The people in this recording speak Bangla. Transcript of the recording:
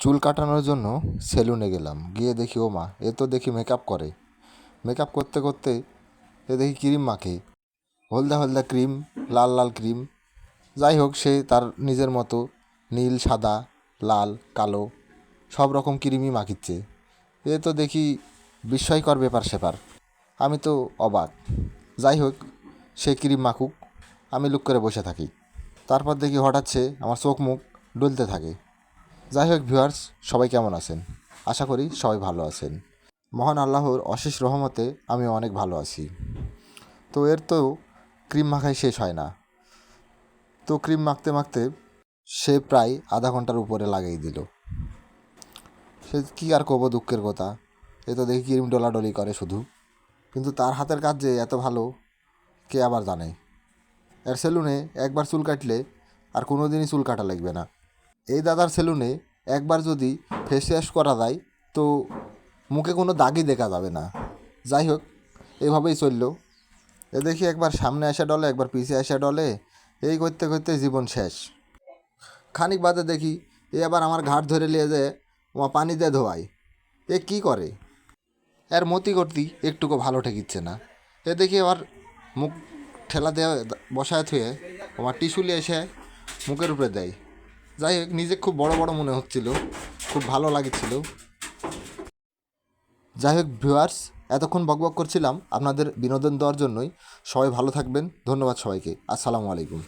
চুল কাটানোর জন্য সেলুনে গেলাম। গিয়ে দেখি, ও মা, এ তো দেখি মেকআপ করে। মেকআপ করতে করতে এ দেখি ক্রিম মাখে। হলদা হলদা ক্রিম লাল লাল ক্রিম যাই হোক, সে তার নিজের মতো, নীল, সাদা, লাল, কালো, সব রকম ক্রিমই মাখিচ্ছে। এ তো দেখি বিস্ময়কর ব্যাপার সেপার আমি তো অবাক। যাই হোক, সে ক্রিম মাখুক, আমি লুক করে বসে থাকি। তারপর দেখি হঠাৎ সে আমার চোখ মুখ ডুলতে থাকে। যাই হোক ভিউয়ার্স, সবাই কেমন আছেন? আশা করি সবাই ভালো আছেন। মহান আল্লাহর অশেষ রহমতে আমি অনেক ভালো আছি। তো এর তো ক্রিম মাখাই শেষ হয় না। তো ক্রিম মাখতে মাখতে সে প্রায় আধা ঘণ্টার উপরে লাগিয়ে দিল। সে কী আর করব দুঃখের কথা? এ তো দেখি ক্রিম ডলাডলি করে শুধু। কিন্তু তার হাতের কাজ যে এত ভালো, কে আবার জানে? এর সেলুনে একবার চুল কাটলে আর কোনো দিনই চুল কাটা লাগবে না। এই দাদার সেলুনে একবার যদি ফেস ওয়াশ করা যায়, তো মুখে কোনো দাগই দেখা যাবে না। যাই হোক, এভাবেই চলল। এ দেখি একবার সামনে আসা ডলে একবার পিছে আসা ডলে এই করতে করতে জীবন শেষ। খানিক বাদে দেখি, এ আবার আমার ঘাট ধরে নিয়ে যে ও পানি দিয়ে ধোয়ায়। এ কি করে? এর মতি করতি একটুকু ভালো ঠেকিচ্ছে না। এ দেখি আবার মুখ ঠেলা দেওয়া বসায় থুয়ে আমার টিস্যু এসে মুখের উপরে দেয়। যাই হোক, নিজে খুব বড় বড় মনে হচ্ছিল। খুব ভালো লাগছিল। যাই হোক ভিউয়ার্স এতক্ষণ বকবক করছিলাম। আপনাদের বিনোদন দেওয়ার জন্যই। সবাই ভালো থাকবেন। ধন্যবাদ সবাইকে। আসসালামু আলাইকুম।